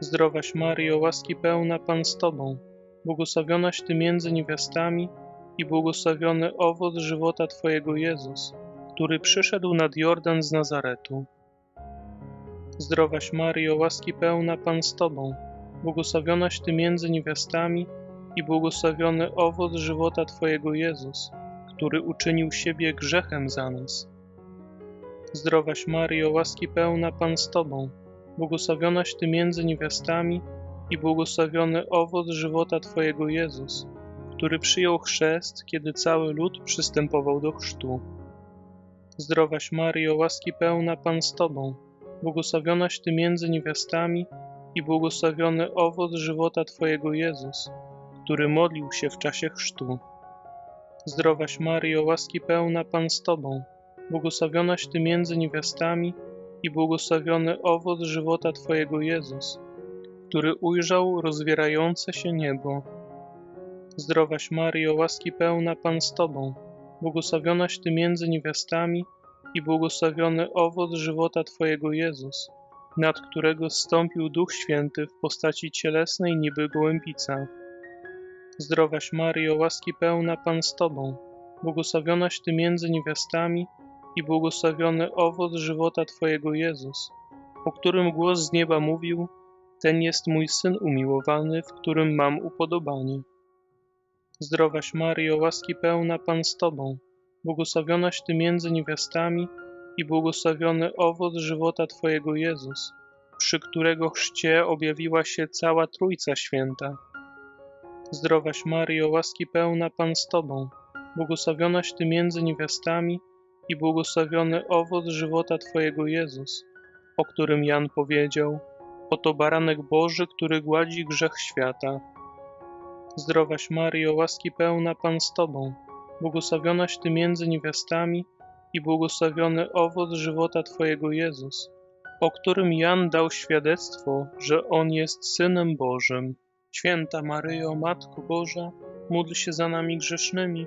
Zdrowaś Maryjo, łaski pełna Pan z Tobą, błogosławionaś Ty między niewiastami i błogosławiony owoc żywota Twojego Jezus, który przyszedł nad Jordan z Nazaretu. Zdrowaś Maryjo, łaski pełna Pan z Tobą, błogosławionaś Ty między niewiastami i błogosławiony owoc żywota Twojego Jezus, który uczynił siebie grzechem za nas. Zdrowaś Maryjo, łaski pełna Pan z Tobą, błogosławionaś Ty między niewiastami i błogosławiony owoc żywota Twojego Jezus, który przyjął chrzest, kiedy cały lud przystępował do chrztu. Zdrowaś Maryjo, łaski pełna Pan z Tobą, błogosławionaś Ty między niewiastami i błogosławiony owoc żywota Twojego Jezus, który modlił się w czasie chrztu. Zdrowaś Maryjo, łaski pełna Pan z Tobą, błogosławionaś Ty między niewiastami i błogosławiony owoc żywota Twojego Jezus, który ujrzał rozwierające się niebo. Zdrowaś Maryjo, łaski pełna Pan z Tobą, błogosławionaś Ty między niewiastami i błogosławiony owoc żywota Twojego Jezus, nad którego zstąpił Duch Święty w postaci cielesnej niby gołębica. Zdrowaś Maryjo, łaski pełna Pan z Tobą, błogosławionaś Ty między niewiastami i błogosławiony owoc żywota Twojego Jezus, o którym głos z nieba mówił, ten jest mój Syn umiłowany, w którym mam upodobanie. Zdrowaś Maryjo, łaski pełna Pan z Tobą, błogosławionaś Ty między niewiastami i błogosławiony owoc żywota Twojego Jezus, przy którego chrzcie objawiła się cała Trójca Święta. Zdrowaś Maryjo, łaski pełna Pan z Tobą, błogosławionaś Ty między niewiastami i błogosławiony owoc żywota Twojego Jezus, o którym Jan powiedział, oto baranek Boży, który gładzi grzech świata. Zdrowaś Maryjo, łaski pełna Pan z Tobą, błogosławionaś Ty między niewiastami i błogosławiony owoc żywota Twojego Jezus, o którym Jan dał świadectwo, że On jest Synem Bożym. Święta Maryjo, Matko Boża, módl się za nami grzesznymi,